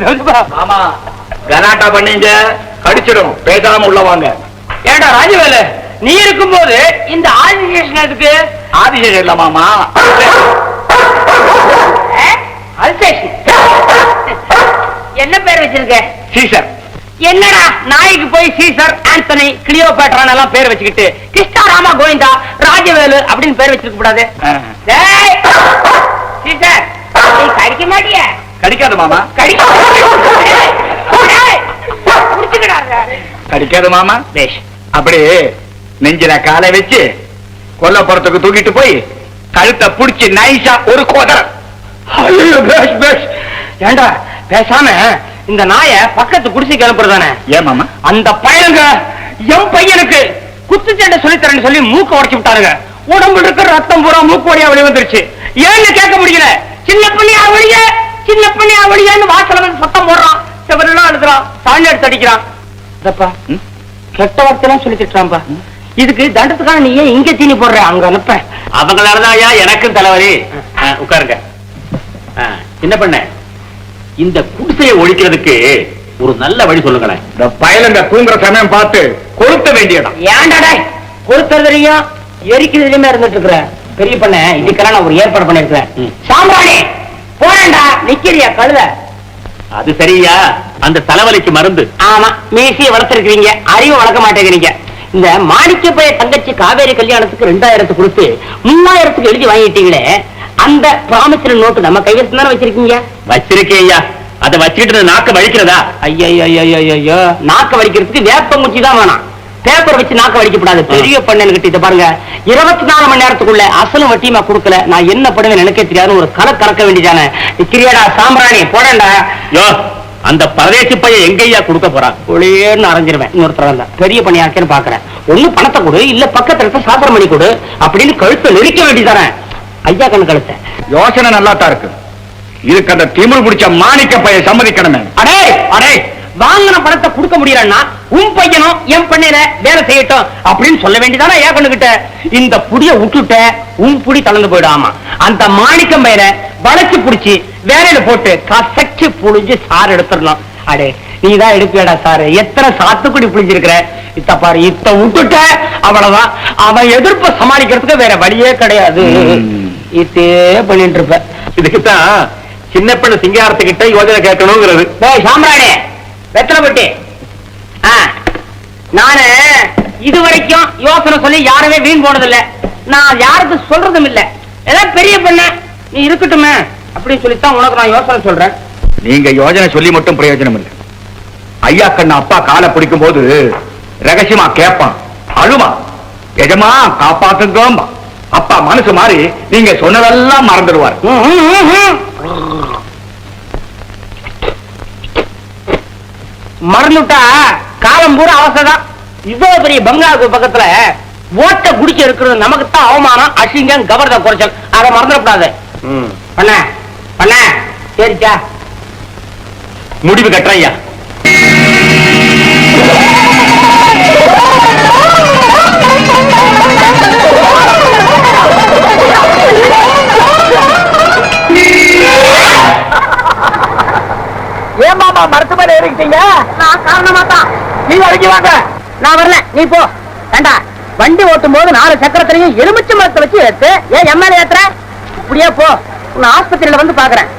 பையன் மயம் கட்டுங்க ஆமா. கலாட்டா பண்ணீங்க கடிச்சிடும். பேசாம உள்ள வாங்க. ஏடா ராஜவேலு நீ இருக்கும்போது இந்த ஆதிசேஷன் எதுக்கு? ஆதிசேஷன் இல்ல மாமா. என்ன பேர் வச்சிருக்க? சீசர். என்னடா நாய்க்கு போய் சீசர் ஆண்டனி கிளியோபேட்ரான் எல்லாம் பேர் வச்சுக்கிட்டு கிருஷ்ணாராமா கோவிந்தா ராஜவேலு அப்படின்னு பேர் வச்சிருக்க கூடாது. டேய், சீசர் நீ கடிக்க மாட்டிய? கடிக்காது மாமா. கடிக்காது மாமா? பேஷ் அப்படி நெஞ்சில காலை வச்சு கொல்லப்புறத்துக்கு தூக்கிட்டு போய் கழுத்தை புடிச்சு நைஸா ஒரு கோதரம் ஏண்டா பேசாம இந்த நாயை பக்கத்து குடிசைக்கு அனுப்புறதானே? ஏன் மாமா? அந்த பையனுங்க என் பையனுக்கு குத்துச்சண்டை சொல்லித்தரேன்னு சொல்லி மூக்க உடைச்சு விட்டாருங்க. உடம்புல இருக்கிற ரத்தம் பூரா மூக்கு வழியா வெளிய வந்துருச்சு ஏன்னு கேட்க முடியல. சின்ன பண்ணியா ஒழிய சின்ன பண்ணியா ஒழியன்னு வாசல வந்து சத்தம் போடுறான். செவரெல்லாம் அழுதுறான். சாணி எடுத்து அடிக்கிறான். இதப்பா? கெட்ட வார்த்தையெல்லாம் சொல்லி திட்டுறான்பா இதுக்கு தண்டத்துக்காக நீ ஏன் இங்க தீனி போடுற? அங்க அனுப்ப. அவங்களாலதான் ஐயா எனக்கும் தலைவலி. ஆ, உட்காருங்க. ஆ, என்ன பண்ண? இந்த குடிசையை ஒழிக்கிறதுக்கு ஒரு நல்ல வழி சொல்லுங்களேன். இந்த பயலுங்க தூங்குற சமயம் பார்த்து கொளுத்த வேண்டியதான் ஏன்டாடா கொடுத்ததுலயும் எரிக்கிறதுலயுமே இருந்துட்டு இருக்கிற பெரிய பண்ண இதுக்கெல்லாம் நான் ஒரு ஏற்பாடு பண்ணிருக்கிறேன் ம். போறேன்டா. நிக்கிறியா கழுத? அது சரியா? அந்த தலைவலிக்கு மருந்து. ஆமா மீசிய வளர்த்திருக்கிறீங்க. அறிவு வளர்க்க மாட்டேங்கிறீங்க. இந்த மாணிக்க பைய தங்கச்சி காவேரி கல்யாணத்துக்கு ரெண்டாயிரத்து கொடுத்து மூவாயிரத்துக்கு எழுதி வாங்கிட்டீங்களே அந்த ப்ராமிசரி நோட்டு நம்ம கைவசம் தானே வச்சிருக்கீங்க? வச்சிருக்கேன் ஐயா அதை வச்சுக்கிட்டு நாக்க வலிக்கிறதா? ஐயோ நாக்க வடிக்கிறதுக்கு வேப்பங்குச்சி தான் வேணாம். பேப்பர் வச்சு நாக்க வடிக்கப்படாது பெரிய பண்ணு கிட்ட இதை பாருங்க. இருபத்தி நாலு மணி நேரத்துக்குள்ள அசலும் வட்டியுமா கொடுக்கல. நான் என்ன பண்ணுவேன் எனக்கே தெரியாது ஒரு கலை கறக்க வேண்டியதானே. கிரியாடா சாம்பிராணி போடண்டா யோ அந்த பரதேசி பையன் எங்கய்யா கொடுக்க போறான்? ஒளியேன்னு அரைஞ்சிருவேன். இன்னொருத்தர் வந்தா பெரிய பணியாக்கேன்னு பாக்குறேன் ஒண்ணு பணத்தை கொடு இல்ல பக்கத்துல இருக்க சாத்திரம் பண்ணி கொடு அப்படின்னு கழுத்தை நெரிக்க வேண்டியதானே. ஐயா கண்ணு கழுத்தை. யோசனை நல்லா தான் இருக்கு. இதுக்கு அந்த திமிர் பிடிச்ச மாணிக்க பைய சம்மதிக்கணுமே. அடே! அடே! வாங்கின பணத்தை கொடுக்க முடியலன்னா உன் பையனும் என் பண்ணையில வேலை செய்யட்டும் அப்படின்னு சொல்ல வேண்டியதானே ஏன் பண்ணுகிட்ட? இந்த புடிய விட்டுட்ட உன் புடி தளர்ந்து போயிடாமா? அந்த மாணிக்கம் பையனை வளைச்சு புடிச்சு வேலையில போட்டு கசச்சு புழிஞ்சு சாறு எடுத்துடலாம் அடே நீதான் எடுப்பியடா சாரு. எத்தனை சாத்துக்குடி புளிஞ்சிருக்கிற இத்த பாரு இத்த விட்டுட்ட அவ்வளவுதான். அவன் எதிர்ப்பை சமாளிக்கிறதுக்கு வேற வழியே கிடையாது. ம். இதே பண்ணிட்டு இருப்ப. இதுக்குத்தான் சின்ன பெண்ணு சிங்காரத்துக்கிட்ட யோஜனை கேட்கணுங்கிறது. சாம்ராணி வெத்தலை பட்டி. ஆ, நானு இது வரைக்கும் யோசனை சொல்லி யாருமே வீண் போனதில்ல. நான் யாருக்கு சொல்றதும் இல்ல. ஏதாவது பெரிய பண்ண நீ இருக்கட்டுமே அப்படின்னு சொல்லித்தான் உனக்கு நான் யோசனை சொல்றேன். நீங்க யோஜனை சொல்லி மட்டும் பிரயோஜனம் இல்லை. ஐயா கண்ணு அப்பா காலை பிடிக்கும் போது ரகசியமா கேட்பான் அழுமா எஜமா காப்பாத்துங்கோம்பா அப்பா மனசு மாறி நீங்க சொன்னதெல்லாம் மறந்துடுவார். மறந்துட்டா? காலம் பூரா அவசரம் இவ்வளவு பெரிய பங்களாவுக்கு பக்கத்துல ஓட்ட குடிக்க இருக்கிறது நமக்கு தான் அவமானம் அசிங்கம் கவர்த குறைச்சல். அதை மறந்துடக்கூடாது. பண்ண பண்ண. சரிச்சா முடிவு கட்டுறேன் ஐயா ஏன் மாமா மரத்து மேல ஏறிக்கிட்டீங்க நான் காரணமா தான் நீ வரைக்கும் வாங்க. நான் வரல. நீ போ. ஏண்டா வண்டி ஓட்டும் போது நாலு சக்கரத்திலையும் எலுமிச்சை மரத்தை வச்சு ஏத்து ஏன் எம்எல்ஏ ஏத்துற? இப்படியே போ. உன்னை ஆஸ்பத்திரியில வந்து பாக்குறேன்.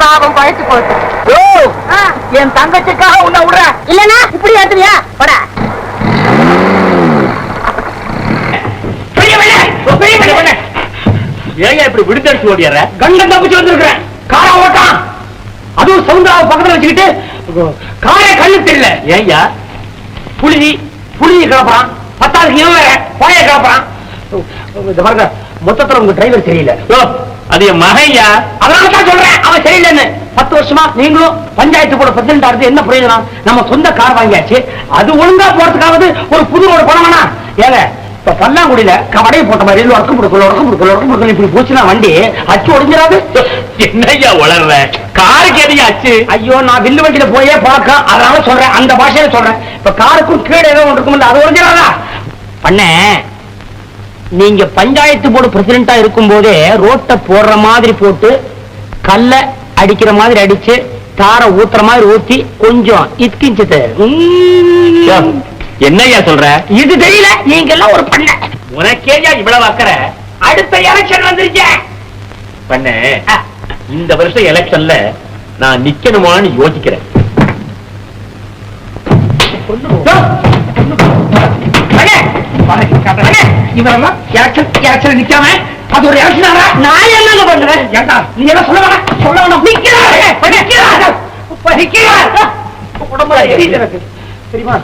பாவம் பழைச்சு ஓ என் தங்கச்சிக்காக உன்னை விடுறேன் இல்லனா இப்படி ஏத்துவியா பட. ஏன் இப்படி விடுதடிச்சு ஓடியார கண்டம் தப்பிச்சு வந்திருக்கிறேன். காரா ஓட்டான். அதுவும் சவுந்தாவை பக்கத்துல வச்சுக்கிட்டு காரே கண்ணு தெரியல. ஏன்யா புழுதி புழுதி கிளப்புறான் பத்தாவது இவன் வேற பாய கிளப்புறான் இந்த பாருங்க மொத்தத்துல உங்க டிரைவர் சரியில்லை யோ அது என் மகையா? அதனால தான் சொல்றேன் அவன் சரியில்லைன்னு பத்து வருஷமா நீங்களும் பஞ்சாயத்து கூட பிரசிடண்டா இருந்து என்ன பிரயோஜனம்? நம்ம சொந்த கார் வாங்கியாச்சு. அது ஒழுங்கா போறதுக்காவது ஒரு புது ரோடு போன வேணாம் ஏங்க இப்ப பல்லாங்குடியில கவடையை போட்ட மாதிரி உடக்கம் கொடுக்கல உடக்கம் கொடுக்கல உடக்கம் கொடுக்கல இப்படி போச்சுன்னா வண்டி அச்சு உடைஞ்சிடாது என்னய்யா வளர்ற காருக்கு எதையா ஆச்சு ஐயோ நான் வில்லு வண்டியில போயே பார்க்க அதனால சொல்றேன் அந்த பாஷையில சொல்றேன். இப்ப காருக்கும் கீழே ஏதோ ஒன்று இருக்கும்ல அது உடைஞ்சிடாதா பண்ண நீங்க பஞ்சாயத்து போர்டு பிரசிடண்டா இருக்கும் போதே ரோட்டை போடுற மாதிரி போட்டு கல்ல அடிக்கிற மாதிரி அடிச்சு தார ஊத்துற மாதிரி ஊத்தி கொஞ்சம் இத்கிஞ்சது என்னய்யா சொல்ற? இது தெரியல. நீங்க எல்லாம் ஒரு பண்ண. உனக்கேயா இவ்வளவு அக்கறை? அடுத்த எலெக்ஷன் வந்துருச்சு. பண்ண இந்த வருஷம் எலெக்ஷன்ல நான் நிக்கணுமான்னு யோசிக்கிறேன். இவரெல்லாம் எலெக்ஷன் எலெக்ஷன் நிக்காம அது ஒரு எலெக்ஷனாரா நான் என்னங்க பண்றேன் ஏண்டா நீ எல்லாம் சொல்ல வேணாம் சொல்ல வேணாம். நிக்கிறாரு. நிக்கிறாரு. உடம்புல எரியுது எனக்கு. தெரியுமா?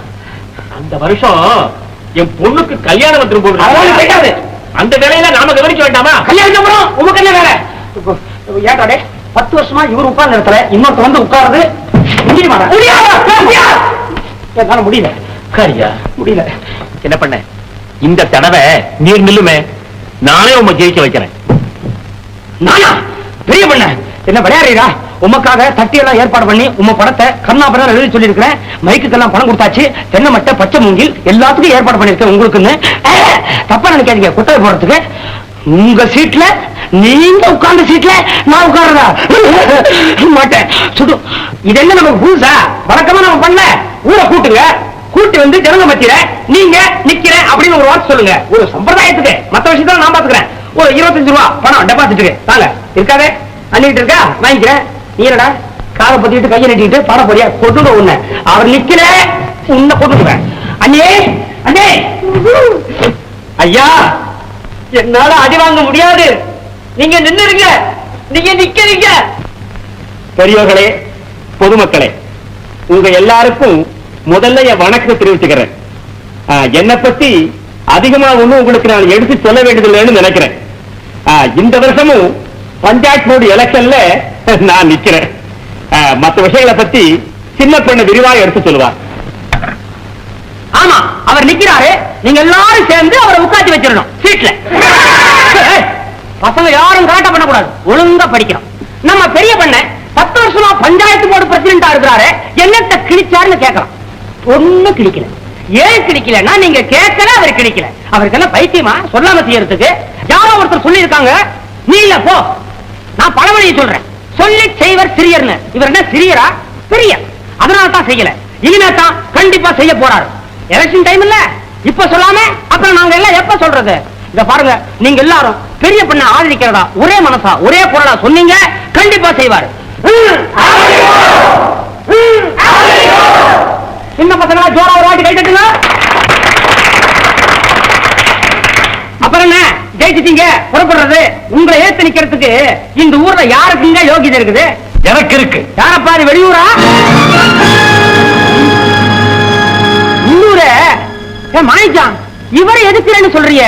அந்த வருஷம் என் பொண்ணுக்கு கல்யாணம் அதெல்லாம் போது கிடையாது. அந்த வேலையில நாம கவனிக்க வேண்டாமா? கல்யாணம் உமக்கு என்ன வேலை. இப்போ, ஏன்டா டே பத்து வருஷமா இவர் உட்கார்ந்த இடத்துல இன்னொருத்தர் வந்து உட்காருது என்னால முடியல. உட்காரியா? முடியல. என்ன பண்ண? இந்த தடவை நீர் நில்லுமே நானே உங்க ஜெயிக்க வைக்கிறேன். நானா? பெரிய பண்ண. என்ன விளையாடுறீரா? உமக்காக தட்டியெல்லாம் ஏற்பாடு பண்ணி உம படத்தை கண்ணாபுரம் எழுதி சொல்லியிருக்கிறேன். மைக்குக்கெல்லாம் பணம் கொடுத்தாச்சு. தென்னை மட்டை பச்சை மூங்கில் எல்லாத்துக்கும் ஏற்பாடு பண்ணிருக்கேன் உங்களுக்குன்னு. தப்பா நினைக்காதீங்க. குட்டை போடுறதுக்கு. உங்க சீட்ல நீங்க உட்கார்ந்த சீட்ல நான் உட்கார்றதா? மாட்டேன். சுடு. இது என்ன நமக்கு புதுசா? வழக்கமா நம்ம பண்ணல ஊரை கூட்டுங்க. கூட்டி வந்து ஜனங்க மத்தியில நீங்க நிக்கிற அப்படின்னு ஒரு வார்த்தை சொல்லுங்க. ஒரு சம்பிரதாயத்துக்கு. மத்த விஷயத்துல நான் பாத்துக்கிறேன். ஒரு இருபத்தஞ்சு ரூபா பணம் டெபாசிட்டுக்கு தாங்க. இருக்காதே? அண்ணிட்டு இருக்கா? வாங்கிக்கிறேன். நீ என்னடா காலை பத்திட்டு கையை நட்டிட்டு பாட போறியா? கொட்டுங்க உன்னை. அவர் நிக்கல. உன்னை கொட்டுக்குவேன் அண்ணே அண்ணே. ஐயா என்னால அடி வாங்க முடியாது. நீங்க நின்னுருங்க. நீங்க நிக்கிறீங்க. பெரியவர்களே பொதுமக்களே உங்க எல்லாருக்கும் முதல்ல என் வணக்கத்தை தெரிவிச்சுக்கிறேன். என்னை பத்தி அதிகமா ஒண்ணும் உங்களுக்கு நான் எடுத்து சொல்ல வேண்டியதில்லைன்னு நினைக்கிறேன். இந்த வருஷமும் பஞ்சாயத்து போர்டு எலெக்ஷன்ல நான் நிக்கிறேன். ஆ, மத்த விஷயங்களை பத்தி சின்ன பொண்ணு விரிவா எடுத்து சொல்லுவார் ஆமா அவர் நிக்கிறாரு. நீங்க எல்லாரும் சேர்ந்து அவரை உட்காந்து வச்சிடணும். சீட்ல. பசங்க யாரும் கலாட்டம் பண்ணக்கூடாது. ஒழுங்கா படிக்கணும். நம்ம பெரிய பண்ண பத்து வருஷமா பஞ்சாயத்து போர்டு பிரசிடண்டா இருக்கிறாரு. என்னத்த கிழிச்சாருன்னு கேட்கலாம். ஒண்ணு கிழிக்கல. ஏன் கிழிக்கலன்னா நீங்க கேட்கல அவர் கிழிக்கல. அவருக்கு என்ன பைத்தியமா? சொல்லாம செய்யறதுக்கு. யாரோ ஒருத்தர் சொல்லியிருக்காங்க. நீ இல்ல போ. நான் பழமொழியை சொல்றேன். சொல்லி செய்வர் சிறியர்னு. இவர் என்ன சிறியரா? பெரியர். அதனால தான் செய்யல. இனிமே தான் கண்டிப்பா செய்ய போறாரு. எலெக்ஷன் டைம் இல்ல. இப்ப சொல்லாம அப்புறம் நாங்க எல்லாம் எப்ப சொல்றது? இத பாருங்க நீங்க எல்லாரும் பெரிய பண்ண ஆதரிக்கிறதா? ஒரே மனசா ஒரே குரலா சொன்னீங்க கண்டிப்பா செய்வாரு. ம், ம், சின்ன பசங்களா ஜோரா ஒரு வாட்டி கை தட்டுங்க. அப்புறம் என்ன? ஜெயிச்சிட்டீங்க புறப்படுறது. உங்களை ஏத்து நிக்கிறதுக்கு இந்த ஊர்ல யாருக்குங்க யோகிதை இருக்குது? எனக்கு இருக்கு. யாரப்பா அது வெளியூரா? உள்ளூர? மாணிக்கம் இவரை எதுக்குறேன்னு சொல்றிய.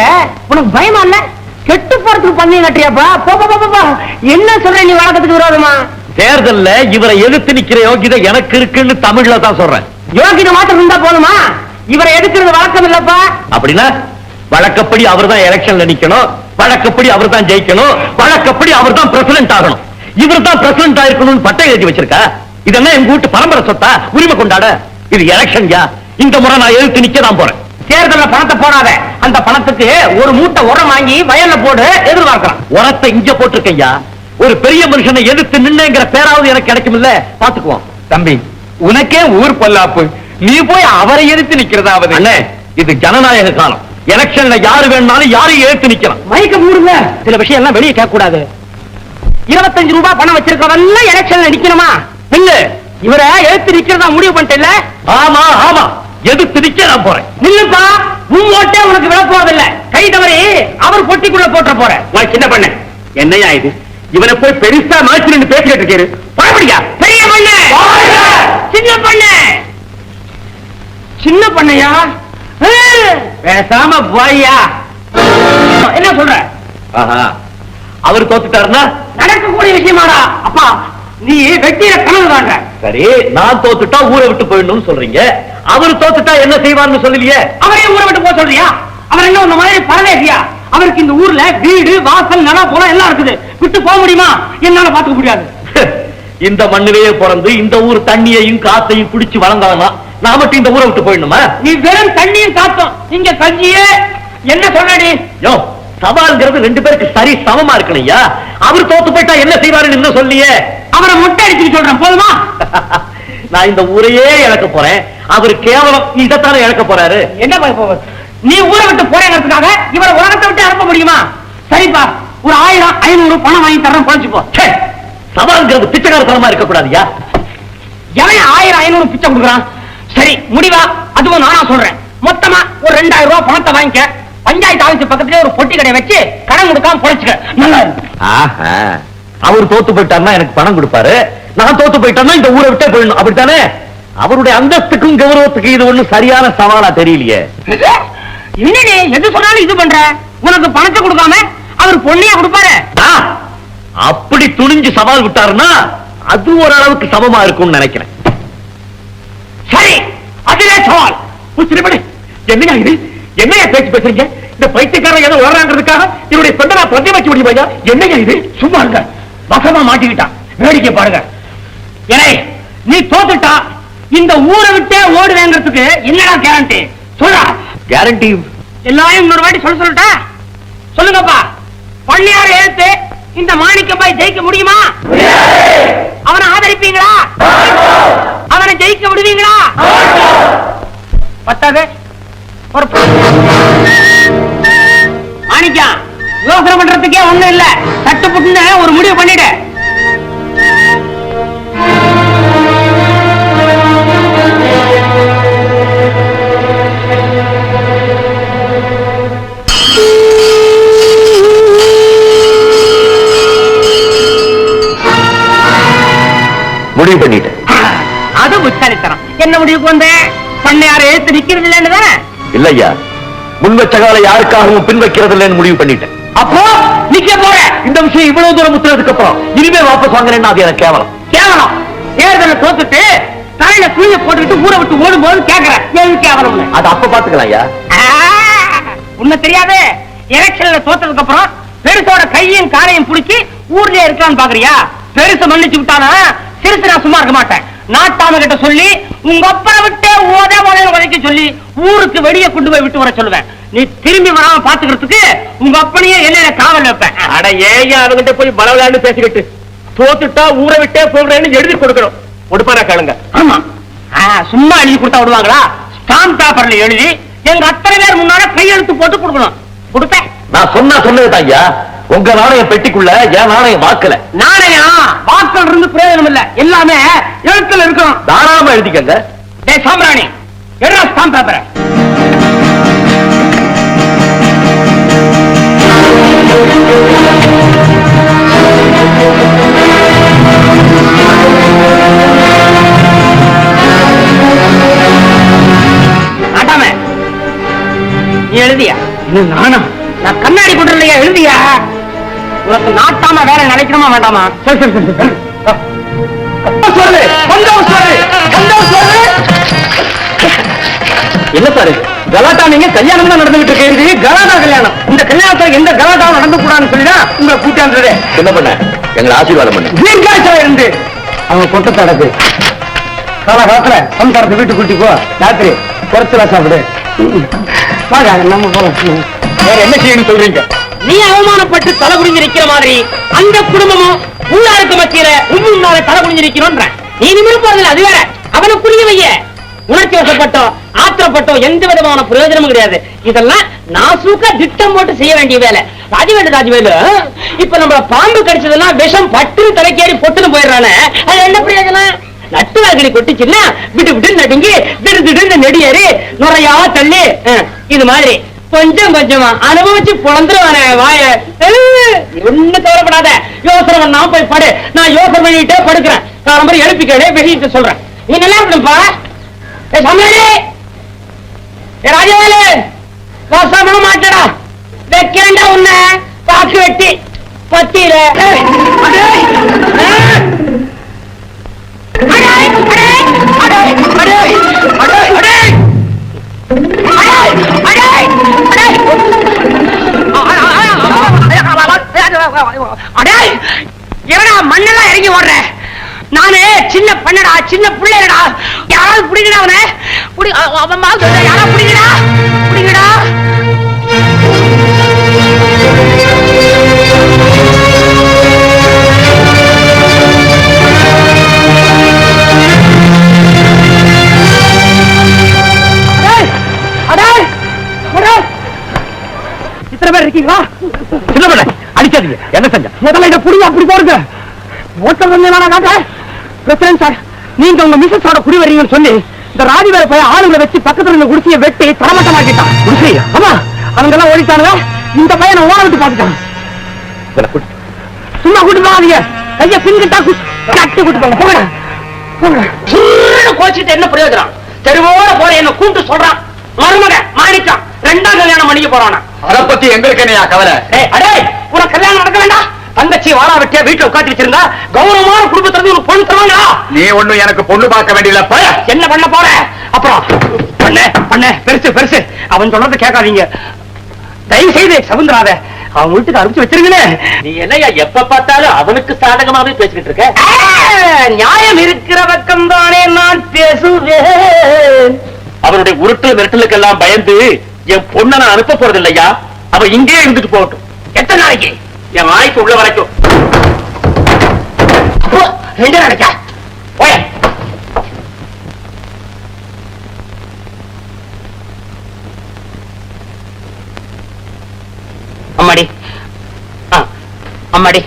உனக்கு பயமா இல்ல? கெட்டு போறதுக்கு பண்ணி கட்டுறியாப்பா? போ போ, போ, போ, போ. என்ன சொல்ற நீ வழக்கத்துக்கு விரோதமா? தேர்தல்ல இவரை எதிர்த்து நிக்கிற யோகிதை எனக்கு இருக்குன்னு தமிழ்ல தான் சொல்றேன். யோகிதை மாத்திரம் இருந்தா போதுமா? இவரை எதுக்குறது வழக்கம் இல்லப்பா. அப்படின்னா வழக்கப்படி அவர் தான் எலெக்ஷன்ல நிக்கணும். வழக்கப்படி அவர் தான் ஜெயிக்கணும். வழக்கப்படி அவர் தான் பிரசிடென்ட் ஆகணும். இவர் தான் பிரசிடென்ட் ஆயிருக்கணும்னு பட்டை எழுதி வச்சிருக்கா? இதெல்லாம் எங்க வீட்டு பரம்பரை சொத்தா? உரிமை கொண்டாட. இது எலெக்ஷன் இந்த முறை நான் எதிர்த்து நிக்க தான் போறேன். தேர்தல்ல பணத்தை போடாத. அந்த பணத்துக்கு ஒரு மூட்டை உரம் வாங்கி வயல்ல போடு எதிர்பார்க்கலாம். உரத்தை இங்க போட்டிருக்கையா ஒரு பெரிய மனுஷனை எதிர்த்து நின்னுங்கிற பேராவது எனக்கு கிடைக்கும் இல்ல பாத்துக்குவோம் தம்பி உனக்கே ஊர் பொல்லாப்பு. நீ போய் அவரை எதிர்த்து நிக்கிறதாவது? இது ஜனநாயக காலம். எலெக்ஷன்ல யாரு வேணாலும் யாரையும் எதிர்த்து நிக்கலாம். மைக்க மூடுங்க. சில விஷயம் எல்லாம் வெளியே கேட்க கூடாது இருபத்தஞ்சு ரூபாய் பணம் வச்சிருக்கவெல்லாம் எலெக்ஷன்ல நிக்கணுமா? இல்ல இவரை எழுத்து நிக்கிறதா முடிவு பண்ணிட்டல ஆமா ஆமா. எதிர்த்து நிக்க நான் போறேன். நில்லுப்பா. உன் ஓட்டே உனக்கு விழ போறதில்ல. கை தவறி அவர் பொட்டிக்குள்ள போட்ட போற. உனக்கு சின்ன பண்ண. என்னையா இது? இவனை போய் பெருசா மாற்றி நின்று பேசிக்கிட்டு இருக்காரு. பெரிய பண்ணு. சின்ன பண்ணு. சின்ன பண்ணையா? பேசாம போய்யா. என்ன சொல்ற? அவர் தோத்துட்டாருன்னா? நடக்கக்கூடிய விஷயமாடா. அப்பா நீ வெட்டியில கனவு காண்ற. சரி நான் தோத்துட்டா ஊரை விட்டு போயிடணும்னு சொல்றீங்க. அவர் தோத்துட்டா என்ன செய்வார்னு சொல்லலையே. அவரையும் ஊரை விட்டு போக சொல்றியா? அவர் என்ன உன்ன மாதிரி பரதேசியா? அவருக்கு இந்த ஊர்ல வீடு வாசல் நிலம் போல எல்லாம் இருக்குது. விட்டு போக முடியுமா? என்னால பாத்துக்க முடியாது. இந்த மண்ணிலேயே பிறந்து இந்த ஊர் தண்ணியையும் காத்தையும் குடிச்சு வளர்ந்தானா நான் மட்டும் இந்த ஊரை விட்டு போயிடணுமா? நீ வெறும் தண்ணியும் காத்தோம் இங்க கஞ்சியே. என்ன சொல்லடி யோ சவால்ங்கிறது ரெண்டு பேருக்கு சரி சமமா இருக்கணும் ஐயா. அவர் தோத்து போயிட்டா என்ன செய்வாருன்னு இன்னும் சொல்லியே. அவரை மொட்டை அடிச்சுட்டு சொல்றேன். போதுமா? நான் இந்த ஊரையே இழக்க போறேன். அவர் கேவலம் இதைத்தானே இழக்க போறாரு. என்ன நீ ஊரை விட்டு போறேங்கிறதுக்காக இவரை உலகத்தை விட்டு அனுப்ப முடியுமா? சரிப்பா. ஒரு ஆயிரம் ஐநூறு பணம் வாங்கி தரேன் குறைச்சுப்போ ச்சே, சவால்ங்கிறது பிச்சைக்காரத்தனமா இருக்க கூடாதுயா எவன் ஆயிரம் ஐநூறு பிச்சை கொடுக்குறான்? சரி முடிவா? அதுவும் நானா சொல்றேன். மொத்தமா ஒரு ரெண்டாயிரம் ரூபாய் பணத்தை வாங்கிக்க. பஞ்சாயத்து ஆபீஸ் பக்கத்துலயே ஒரு பொட்டி கடை வச்சு கடன் கொடுக்காம பொழைச்சுக்க. நல்லா ஆஹா. அவர் தோத்து போயிட்டாருன்னா எனக்கு பணம் கொடுப்பாரு. நான் தோத்து போயிட்டேன்னா இந்த ஊரை விட்டே போயிடணும். அப்படித்தானே? அவருடைய அந்தஸ்துக்கும் கௌரவத்துக்கும் இது ஒண்ணும் சரியான சவாலா தெரியலையே. என்னடி எது சொன்னாலும் இது பண்ற? உனக்கு பணத்தை கொடுக்காம அவர் பொண்ணையா கொடுப்பாரு. அப்படி துணிஞ்சு சவால் விட்டாருன்னா அது ஓரளவுக்கு சமமா இருக்கும்னு நினைக்கிறேன். சவால். திருப்படி என்னையா இது? என்னையா பேச்சு பேசுறீங்க? இந்த பைத்தியக்காரன் ஏதோ வர்றாங்கிறதுக்காக என்னுடைய பெண்ணை நான் பந்தயம் வச்சு முடியுமா என்னையா இது? சும்மா இருங்க. வசமா மாட்டிக்கிட்டான் வேடிக்கை பாருங்க. ஏனே நீ தோத்துட்டா இந்த ஊரை விட்டே ஓடுவேங்கிறதுக்கு என்னடா கேரண்டி சொல்றா கேரண்டி எல்லாரும் இன்னொரு வாட்டி சொல்ல சொல்லட்டா? சொல்லுங்கப்பா. பண்ணையார எழுத்து இந்த மாணிக்க பாய் ஜெயிக்க முடியுமா? அவனை ஆதரிப்பீங்களா? அவனை ஜெயிக்க விடுவீங்களா? பத்தாது ஒரு மாணிக்கா யோசனை பண்றதுக்கே ஒண்ணும் இல்ல. சட்டு புட்டுன்னு ஒரு முடிவு பண்ணிடு. முடிவு பண்ணிட்டு புத்தாலித்தனம் என்ன முடிவுக்கு வந்த? பண்ணையார எழுத்து நிக்கிறது இல்லைன்னு இல்லையா? முன் வச்ச கால யாருக்காகவும் பின் வைக்கிறது இல்லைன்னு முடிவு பண்ணிட்டேன். அப்போ நிக்க போற. இந்த விஷயம் இவ்வளவு தூரம் முத்துனதுக்கு அப்புறம் இனிமே வாபஸ் வாங்குறேன்னா அது எனக்கு கேவலம்? கேவலம். தேர்தலை தோத்துட்டு தலையில துணியை போட்டுக்கிட்டு ஊரை விட்டு ஓடும் போது கேக்குறேன். எது கேவலம்னு? அது அப்ப பாத்துக்கலாம் ஐயா. உன்ன தெரியாது. எலெக்ஷன்ல தோத்ததுக்கு அப்புறம் பெருசோட கையும் காலையும் புடிச்சு ஊர்லயே இருக்கலாம்னு பாக்குறியா? பெருசு மன்னிச்சு விட்டானா? சிறுசு நான் சும்மா இருக்க மாட்டேன். நாட்டாம கிட்ட சொல்லி உங்க அப்பா விட்டே ஓத ஓத உதைக்க சொல்லி ஊருக்கு வெளியே கொண்டு போய் விட்டு வர சொல்லுவேன். நீ திரும்பி வராம பாத்துக்கிறதுக்கு உங்க அப்பனையே என்ன காவல் வைப்பேன். அட ஏயா அவங்கிட்ட போய் பலவிளாண்டு பேசிக்கிட்டு. தோத்துட்டா ஊரை விட்டே போடுறேன்னு எழுதி கொடுக்கணும். கொடுப்பாரா கேளுங்க. ஆமா. சும்மா எழுதி கொடுத்தா விடுவாங்களா? ஸ்டாம்ப் பேப்பர்ல எழுதி எங்க அத்தனை பேர் முன்னால கையெழுத்து போட்டு கொடுக்கணும். கொடுப்பேன். நான் சொன்னா சொன்னதுதான் ஐயா உங்க நாணயம் பெட்டிக்குள்ள என் நாணயம் வாக்கல. நாணயம் வாக்கள் இருந்து பிரயோஜனம் இல்ல எல்லாமே எழுத்துல இருக்கணும். தாராளமா எழுதிக்கங்க. டேய் சாம்பிராணி. என்ன ஸ்டாம்ப் பேப்பரை நீ எழுதியா? நானா நான் கண்ணாடி கொண்டு இல்லையா எழுதியா? உனக்கு நாட்டாம வேற நினைக்கணுமா வேண்டாமா? சரி சரி சரி சொல்லு சொல்லு என்ன சார் கலாட்டா நீங்க கல்யாணம் தான் நடந்துகிட்டு இருக்கு இது கலாட்டா கல்யாணம். இந்த கல்யாணத்துல எந்த கலாட்டாவும் நடந்து கூடாதுன்னு சொல்லிதான் உங்களை கூட்டாந்தது என்ன பண்ண? எங்களை ஆசீர்வாதம் பண்ணு. இருந்து. அவங்க கொட்ட தடக்கு காலகாலத்துல சம்சாரத்தை வீட்டு கூட்டி போ. ராத்திரி குறைச்சலா சாப்பிடு வாங்க நம்ம போலாம். வேற என்ன செய்யணும் சொல்றீங்க? நீ அவமானப்பட்டு தலை குடிஞ்சு நிக்கிற மாதிரி அந்த குடும்பமும் உள்ளாருக்கு மத்தியில உன் உன்னால தலை குடிஞ்சு நீ நிமிடம் போறதில்ல அது வேற. அவனை புரிய வைய உணர்ச்சி வசப்பட்டோ ஆத்திரப்பட்டோ எந்த விதமான பிரயோஜனமும் கிடையாது. இதெல்லாம் நாசூக்கா திட்டம் போட்டு செய்ய வேண்டிய வேலை. ராஜவேலு ராஜவேலு இப்ப நம்ம பாம்பு கடிச்சதுன்னா விஷம் பட்டு தலைக்கேறி பொட்டுன்னு போயிடுறானே. அது என்ன பிரயோஜனம்? நட்டு வாங்கடி கொட்டுச்சுன்னா விட்டு விட்டு நடுங்கி திடு திடு நெடியேறி நுறையா தள்ளி இது மாதிரி. கொஞ்சம் கொஞ்சமா. அனுபவிச்சு பொழந்துருவானே வாய. ஒண்ணு கவலைப்படாத. யோசனை பண்ணாம போய் படு. நான் யோசனை பண்ணிட்டே படுக்கிறேன். காலம்பரம் எழுப்பிக்கடே வெளியிட்டு சொல்றேன். நீ நல்லா இருக்கணும்ப்பா ஏ சமையலே. ஏ ராஜவேலு. யோசனை மாட்டடா. வைக்கிறேன்டா உன்ன. பாக்கு வெட்டி. பத்தியில. அடே, அடே, அடே, மண்ணெல்லாம் இறங்கி ஓடுறேன் நானு சின்ன பண்ணடா சின்ன பிள்ளைடா. யாராவது பிடிக்கடா அவனை? புடி அவன் யாராவது பிடிக்கடா பிடிக்கடா இருக்கீங்களா? சின்ன பண்ண அடிக்காதீங்க. என்ன செஞ்ச முதல்ல இதை புடிங்க அப்படி போடுங்க. ஓட்டர் வந்து வேணா காட்ட பிரசிடன்ட் சார் நீங்க உங்க மிஸ்ஸஸோட குடி வரீங்கன்னு சொல்லி இந்த ராஜி வேற போய் ஆளுங்களை வச்சு பக்கத்துல இருந்த குடிசையை வெட்டி தரமட்டமாக்கிட்டான். குடிசையா? ஆமா அவங்க எல்லாம் ஓடிட்டானுங்க. இந்த பையனை ஓட விட்டு பாத்துட்டான் சும்மா கூட்டு போகாதீங்க. கைய பின்கிட்டா கட்டி கூட்டு போங்க. போங்க. போங்க. கோச்சிட்டு என்ன பிரயோஜனம்? தெருவோட போற என்ன கூப்பிட்டு சொல்றான். மருமக மாணிக்கம். ரெண்டாம் கல்யாணம் பண்ணிக்க போறானா. அத பத்தி எங்களுக்கு என்னையா கவலை? உனக்கு கல்யாணம் நடக்க வேண்டாம். தங்கச்சி வாழா வெட்டியா வீட்டுல உட்காந்து வச்சிருந்தா கௌரவமான குடும்பத்துல இருந்து உனக்கு பொண்ணு தருவாங்களா? நீ ஒண்ணும் எனக்கு பொண்ணு பார்க்க வேண்டியல என்ன பண்ண போற? அப்புறம் பண்ண பண்ண பெருசு பெருசு. அவன் சொல்றத கேட்காதீங்க. தயவு செய்து சவுந்தராத அவன் வீட்டுக்கு அனுப்பிச்சு வச்சிருங்களே நீ என்னையா எப்ப பார்த்தாலும் அவனுக்கு சாதகமாவே பேசிக்கிட்டு இருக்க? நியாயம் இருக்கிற பக்கம் தானே நான் பேசுவேன். அவனுடைய உருட்டு மிரட்டலுக்கெல்லாம் பயந்து என் பொண்ணை நான் அனுப்ப போறது இல்லையா அவ இங்கே இருந்துட்டு போகட்டும். எத்தனை நாளைக்கு? என் ஆய்க்கு உள்ள வரைக்கும். போய. அம்மாடி. அம்மாடி.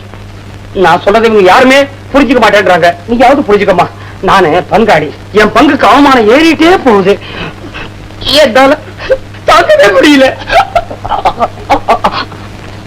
நான் சொல்றதை இவங்க யாருமே புரிஞ்சுக்க மாட்டேன்றாங்க. நீயாவது புரிஞ்சுக்கம்மா. நானு பங்காளி. என் பங்குக்கு அவமானம் ஏறிட்டே போகுது. என்னால தாக்கவே முடியல.